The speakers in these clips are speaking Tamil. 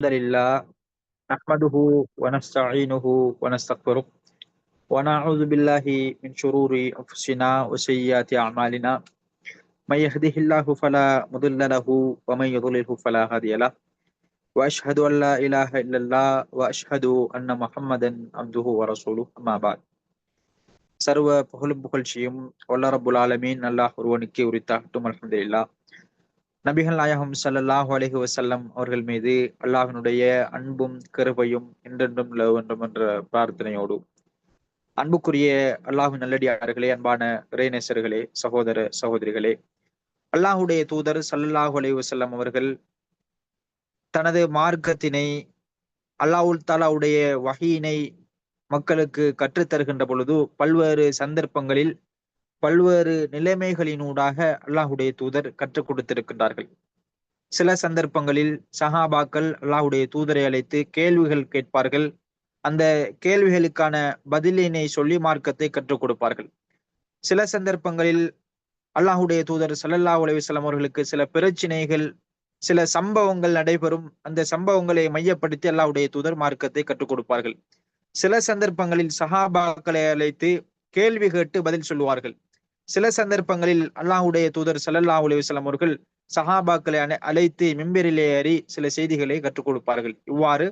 لله نحمده ونستعينه ونستغفره ونعوذ بالله من شرور أنفسنا وسيئات أعمالنا من يهده الله فلا مضل له ومن يضلله فلا هادي له وأشهد أن لا إله إلا الله وأشهد أن محمدا عبده ورسوله أما بعد சர்வ புகழும் புகழ்ச்சியும் வல்ல ரப்புல் ஆலமீன் அல்லாஹ் ஒருவனுக்கே உரித்தாகட்டும் அல்ஹம்துலில்லாஹ் நபிகள் நாயகம் சல்லாஹூ அலஹி வசல்லம் அவர்கள் மீது அல்லாஹினுடைய அன்பும் கருவையும் என்றென்றும் நிலவென்றும் என்ற பிரார்த்தனையோடு. அன்புக்குரிய அல்லாஹு நல்லடியார்களே அன்பான இறைநேசர்களே சகோதர சகோதரிகளே அல்லாஹுடைய தூதர் சல்லாஹூ அலி வசல்லம் அவர்கள் தனது மார்க்கத்தினை அல்லாஹுல் தாலாவுடைய வகையினை மக்களுக்கு கற்றுத்தருகின்ற பொழுது பல்வேறு சந்தர்ப்பங்களில் பல்வேறு நிலைமைகளினூடாக அல்லாஹுடைய தூதர் கற்றுக் கொடுத்திருக்கின்றார்கள். சில சந்தர்ப்பங்களில் சஹாபாக்கள் அல்லாஹுடைய தூதரை அழைத்து கேள்விகள் கேட்பார்கள். அந்த கேள்விகளுக்கான பதிலினை சொல்லி மார்க்கத்தை கற்றுக் கொடுப்பார்கள். சில சந்தர்ப்பங்களில் அல்லாஹுடைய தூதர் சல்லல்லா உலவிசலம் அவர்களுக்கு சில பிரச்சினைகள் சில சம்பவங்கள் நடைபெறும். அந்த சம்பவங்களை மையப்படுத்தி அல்லாஹுடைய தூதர் மார்க்கத்தை கற்றுக் கொடுப்பார்கள். சில சந்தர்ப்பங்களில் சஹாபாக்களை அழைத்து கேள்வி கேட்டு பதில் சொல்லுவார்கள். சில சந்தர்ப்பங்களில் அல்லாஹுடைய தூதர் சல்லல்லா அலுவலம் அவர்கள் சஹாபாக்களை அழைத்து மிம்பரிலே ஏறி சில செய்திகளை கற்றுக் கொடுப்பார்கள். இவ்வாறு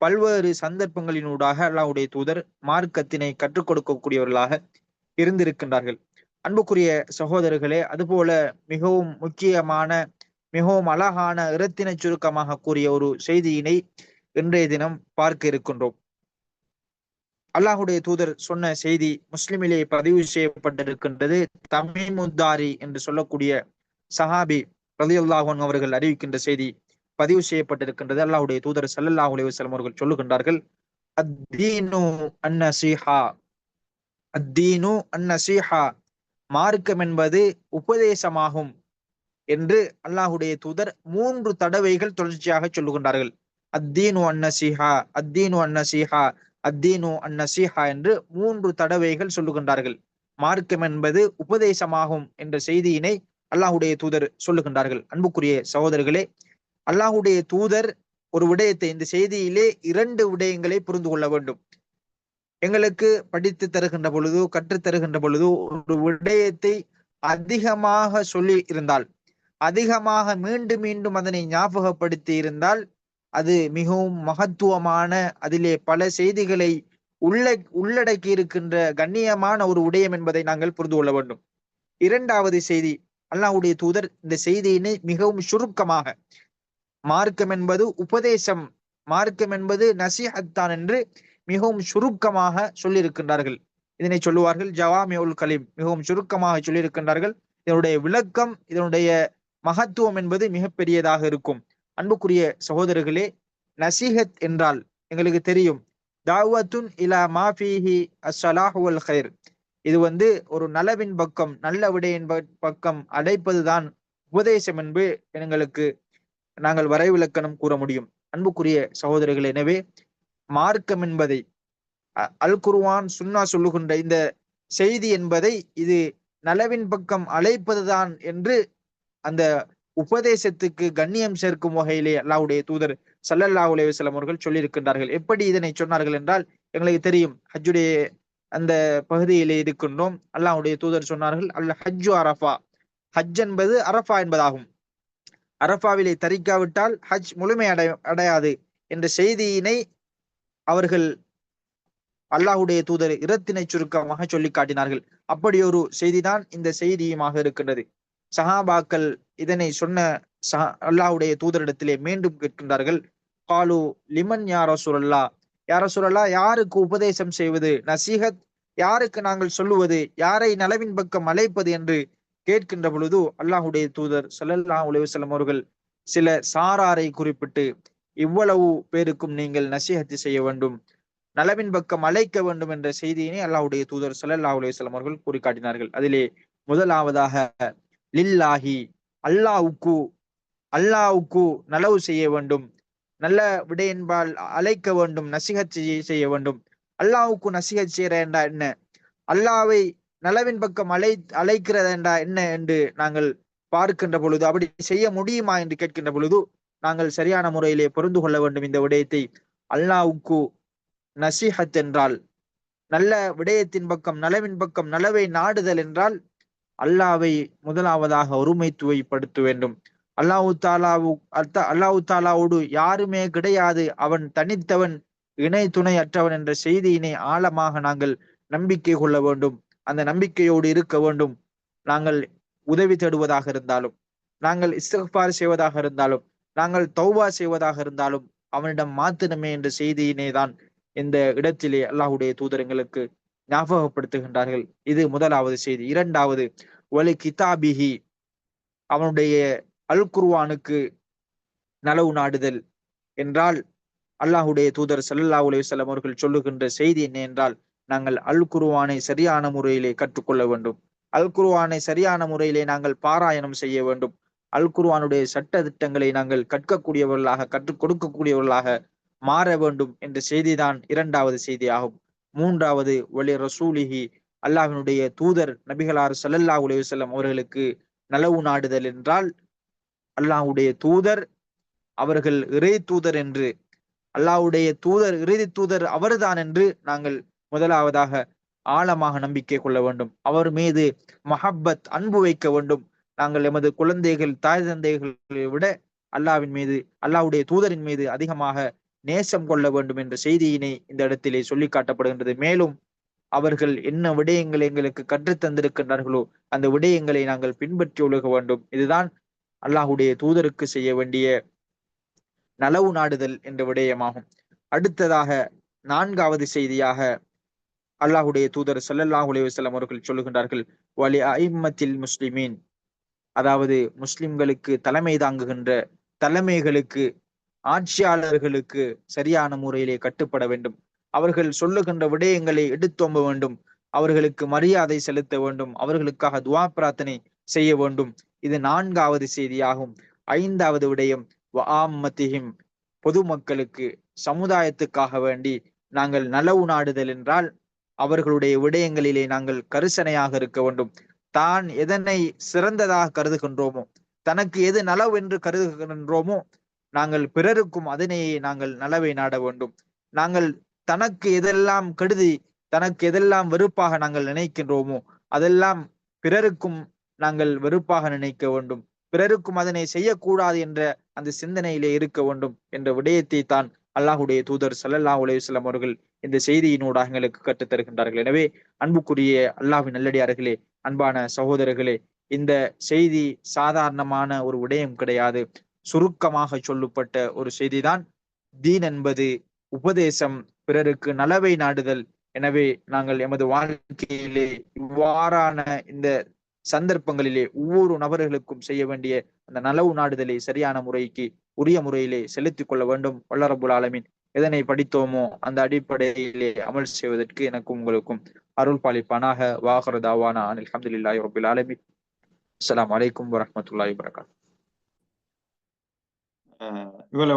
பல்வேறு சந்தர்ப்பங்களினூடாக அல்லாஹுடைய தூதர் மார்க்கத்தினை கற்றுக் கொடுக்கக்கூடியவர்களாக இருந்திருக்கின்றார்கள். அன்புக்குரிய சகோதரர்களே அதுபோல மிகவும் முக்கியமான மிகவும் அழகான இரத்தின சுருக்கமாக கூறிய ஒரு செய்தியினை இன்றைய தினம் பார்க்க இருக்கின்றோம். அல்லாஹுடைய தூதர் சொன்ன செய்தி முஸ்லிமிலே பதிவு செய்யப்பட்டிருக்கின்றது தமிமுத்தாரி என்று சொல்லக்கூடிய சஹாபி ரலியுல்லாஹன் அவர்கள் அறிவிக்கின்ற செய்தி பதிவு செய்யப்பட்டிருக்கின்றது. அல்லாஹுடைய தூதர் சல்லல்லாஹு அலிவசலம் அவர்கள் சொல்லுகின்றார்கள் அத்தீனு அன்னசீஹா அத்தீனு அன்னசீஹா மார்க்கம் என்பது உபதேசமாகும் என்று அல்லாஹுடைய தூதர் மூன்று தடவைகள் தொடர்ச்சியாக சொல்லுகின்றார்கள். அத்தீனு அன்னசீஹா அத்தீனு அன்னசீஹா அத்தீனு அந்நசீஹா என்று மூன்று தடவைகள் சொல்லுகின்றார்கள். மார்க்கம் என்பது உபதேசமாகும் என்ற செய்தியினை அல்லாஹுடைய தூதர் சொல்லுகின்றார்கள். அன்புக்குரிய சகோதரர்களே அல்லாஹுடைய தூதர் ஒரு விடயத்தை இந்த செய்தியிலே இரண்டு விடயங்களை புரிந்து கொள்ள வேண்டும். எங்களுக்கு படித்து தருகின்ற பொழுதோ கற்றுத் தருகின்ற பொழுதோ ஒரு விடயத்தை அதிகமாக சொல்லி இருந்தால் அதிகமாக மீண்டும் மீண்டும் அதனை ஞாபகப்படுத்தி இருந்தால் அது மிகவும் மகத்துவமான அதிலே பல செய்திகளை உள்ள உள்ளடக்கி இருக்கின்ற கண்ணியமான ஒரு உடையம் என்பதை நாங்கள் புரிந்து கொள்ள வேண்டும். இரண்டாவது செய்தி அல்லாஹுடைய தூதர் இந்த செய்தியினை மிகவும் சுருக்கமாக மார்க்கம் என்பது உபதேசம் மார்க்கம் என்பது நசிஹத்தான் என்று மிகவும் சுருக்கமாக சொல்லியிருக்கின்றார்கள். இதனை சொல்லுவார்கள் ஜவாமி உல் கலீம் மிகவும் சுருக்கமாக சொல்லியிருக்கின்றார்கள். இதனுடைய விளக்கம் இதனுடைய மகத்துவம் என்பது மிகப்பெரியதாக இருக்கும். அன்புக்குரிய சகோதரர்களே நசீஹத் என்றால் எங்களுக்கு தெரியும். தாவத்துன் இலா மாஃபிஹி அஸ்ஸலாஹுவல் ஹைர் இது வந்து ஒரு நலவின் பக்கம் நல்ல விடையின் பக்கம் அடைப்பதுதான் உபதேசம் என்று எங்களுக்கு நாங்கள் வரைவிலக்கணம் கூற முடியும். அன்புக்குரிய சகோதரர்கள் எனவே மார்க்கம் என்பதை அல் குருவான் சுன்னா சொல்லுகின்ற இந்த செய்தி என்பதை இது நலவின் பக்கம் அழைப்பதுதான் என்று அந்த உபதேசத்துக்கு கண்ணியம் சேர்க்கும் வகையிலே அல்லாவுடைய தூதர் சல்லல்லா உலேவசலம் அவர்கள் சொல்லியிருக்கின்றார்கள். எப்படி இதனை சொன்னார்கள் என்றால் எங்களுக்கு தெரியும் ஹஜ்ஜுடைய அந்த பகுதியிலே இருக்கின்றோம். அல்லாவுடைய தூதர் சொன்னார்கள் அல்ல ஹஜ்ஜு அரஃபா. ஹஜ் என்பது அரஃபா என்பதாகும். அரஃபாவிலே தரிக்காவிட்டால் ஹஜ் முழுமை அடை அடையாது என்ற செய்தியினை அவர்கள் அல்லாஹுடைய தூதர் இரத்தினை சுருக்கமாக சொல்லி காட்டினார்கள். அப்படி ஒரு செய்திதான் இந்த செய்தியுமாக இருக்கின்றது. சஹாபாக்கள் இதனை சொன்ன சஹா அல்லாஹுடைய தூதரிடத்திலே மீண்டும் கேட்கின்றார்கள். காலு லிமன் யார சுரல்லா யார சுரல்லா யாருக்கு உபதேசம் செய்வது? நசீகத் யாருக்கு நாங்கள் சொல்லுவது? யாரை நலவின் பக்கம் அழைப்பது? என்று கேட்கின்ற பொழுது அல்லாஹுடைய தூதர் சல்லல்லா உலகம் அவர்கள் சில சாராரை குறிப்பிட்டு இவ்வளவு பேருக்கும் நீங்கள் நசீகத்து செய்ய வேண்டும் நலவின் பக்கம் அழைக்க வேண்டும் என்ற செய்தியினை அல்லாஹுடைய தூதர் சல்லல்லா உலகம் அவர்கள் கூறி காட்டினார்கள் அதிலே முதலாவதாக லில்லாஹி அல்லாவுக்கு அல்லாவுக்கு நலவு செய்ய வேண்டும். நல்ல விடையென்பால் அழைக்க வேண்டும் நசிகத் செய்ய வேண்டும். அல்லாவுக்கு நசிகத் செய்யறா என்ன? அல்லாவை நலவின் பக்கம் அழை அழைக்கிறதா என்ன என்று நாங்கள் பார்க்கின்ற பொழுது அப்படி செய்ய முடியுமா என்று கேட்கின்ற பொழுது நாங்கள் சரியான முறையிலே புரிந்து கொள்ள வேண்டும் இந்த விடயத்தை. அல்லாவுக்கு நசிஹத் என்றால் நல்ல விடயத்தின் பக்கம் நலவின் பக்கம் நலவை நாடுதல் என்றால் அல்லாவை முதலாவதாக ஒருமைத்துவைப்படுத்த வேண்டும் அல்லாஹு தாலாவு அல்லாஹு தாலாவோடு யாருமே கிடையாது. அவன் தனித்தவன் இணை துணை அற்றவன் என்ற செய்தியினை ஆழமாக நாங்கள் நம்பிக்கை கொள்ள வேண்டும். அந்த நம்பிக்கையோடு இருக்க வேண்டும். நாங்கள் உதவி தேடுவதாக இருந்தாலும் நாங்கள் இஸ்தஃபார் செய்வதாக இருந்தாலும் நாங்கள் தௌபா செய்வதாக இருந்தாலும் அவனிடம் மாத்திரமே என்ற செய்தியினை தான் இந்த இடத்திலே அல்லாஹுடைய தூதரங்களுக்கு ஞாபகப்படுத்துகின்றார்கள். இது முதலாவது செய்தி. இரண்டாவது ஒலி கிதாபிஹி அவனுடைய அல் குர்வானுக்கு நலவு நாடுதல் என்றால் அல்லாஹுடைய தூதர் சல்லா அலுவலம் அவர்கள் சொல்லுகின்ற செய்தி என்ன என்றால் நாங்கள் அல் குருவானை சரியான முறையிலே கற்றுக்கொள்ள வேண்டும். அல் குருவானை சரியான முறையிலே நாங்கள் பாராயணம் செய்ய வேண்டும். அல் குருவானுடைய சட்ட திட்டங்களை நாங்கள் கற்கக்கூடியவர்களாக கற்றுக் கொடுக்கக்கூடியவர்களாக மாற வேண்டும் என்ற செய்திதான் இரண்டாவது செய்தியாகும். மூன்றாவது ஒலி ரசூலிஹி அல்லாஹினுடைய தூதர் நபிகளார் சல்லல்லா உலகம் அவர்களுக்கு நலவு நாடுதல் என்றால் அல்லாஹுடைய தூதர் அவர்கள் இறை தூதர் என்று அல்லாஹுடைய தூதர் இறுதி தூதர் அவர்தான் என்று நாங்கள் முதலாவதாக ஆழமாக நம்பிக்கை கொள்ள வேண்டும். அவர் மீது மஹப்பத் அன்பு வைக்க வேண்டும். நாங்கள் எமது குழந்தைகள் தாய் தந்தைகளை விட அல்லாவின் மீது அல்லாவுடைய தூதரின் மீது அதிகமாக நேசம் கொள்ள வேண்டும் என்ற செய்தியினை இந்த இடத்திலே சொல்லி காட்டப்படுகின்றது. மேலும் அவர்கள் என்ன விடயங்களை எங்களுக்கு கற்றுத் தந்திருக்கின்றார்களோ அந்த விடயங்களை நாங்கள் பின்பற்றி ஒழுக வேண்டும். இதுதான் அல்லாஹுடைய தூதருக்கு செய்ய வேண்டிய நலவு நாடுதல் என்ற விடயமாகும். அடுத்ததாக நான்காவது செய்தியாக அல்லாஹுடைய தூதர் சல்லல்லாஹ் அலைவசல்லம் அவர்கள் சொல்லுகின்றார்கள் வலி ஐம்மத்தில் முஸ்லிமீன். அதாவது முஸ்லிம்களுக்கு தலைமை தாங்குகின்ற தலைமைகளுக்கு ஆட்சியாளர்களுக்கு சரியான முறையிலே கட்டுப்பட வேண்டும். அவர்கள் சொல்லுகின்ற விடயங்களை எடுத்தோம்ப வேண்டும். அவர்களுக்கு மரியாதை செலுத்த வேண்டும். அவர்களுக்காக துவா பிரார்த்தனை செய்ய வேண்டும். இது நான்காவது செய்தியாகும். ஐந்தாவது விடயம் ஆம்மத்திஹிம் பொதுமக்களுக்கு சமுதாயத்துக்காக வேண்டி நாங்கள் நலவு நாடுதல் என்றால் அவர்களுடைய விடயங்களிலே நாங்கள் கரிசனையாக இருக்க வேண்டும். தான் எதனை சிறந்ததாக கருதுகின்றோமோ தனக்கு எது நலவு என்று கருதுகின்றோமோ நாங்கள் பிறருக்கும் அதனையே நாங்கள் நலவை நாட வேண்டும். நாங்கள் தனக்கு எதெல்லாம் கருதி தனக்கு எதெல்லாம் வெறுப்பாக நாங்கள் நினைக்கின்றோமோ அதெல்லாம் பிறருக்கும் நாங்கள் வெறுப்பாக நினைக்க வேண்டும். பிறருக்கும் அதனை செய்யக்கூடாது என்ற அந்த சிந்தனையிலே இருக்க வேண்டும் என்ற விடயத்தை தான் அல்லாஹுடைய தூதர் சல்லல்லா உலகம் அவர்கள் இந்த செய்தியினூடாக எங்களுக்கு கற்றுத் தருகின்றார்கள். எனவே அன்புக்குரிய அல்லாஹின் நல்லடியார்களே அன்பான சகோதரர்களே இந்த செய்தி சாதாரணமான ஒரு விடயம் கிடையாது. சுருக்கமாக சொல்லப்பட்ட ஒரு செய்திதான். தீன் என்பது உபதேசம் பிறருக்கு நலவை நாடுதல். எனவே நாங்கள் எமது வாழ்க்கையிலே இவ்வாறான இந்த சந்தர்ப்பங்களிலே ஒவ்வொரு நபர்களுக்கும் செய்ய வேண்டிய அந்த நலவு நாடுதலை சரியான முறைக்கு உரிய முறையிலே செலுத்திக் கொள்ள வேண்டும். வல்லரபுல் ஆலமின். எதனை படித்தோமோ அந்த அடிப்படையிலே அமல் செய்வதற்கு எனக்கும் உங்களுக்கும் அருள் பாலிப்பானாக. வாகரதாவானா அனில் அஹமதுல்லாஹி ரபுல் ஆலமி அஸ்லாம் வலைக்கம் வரமத்துல்லாஹி வரகாத் இவ்வளவு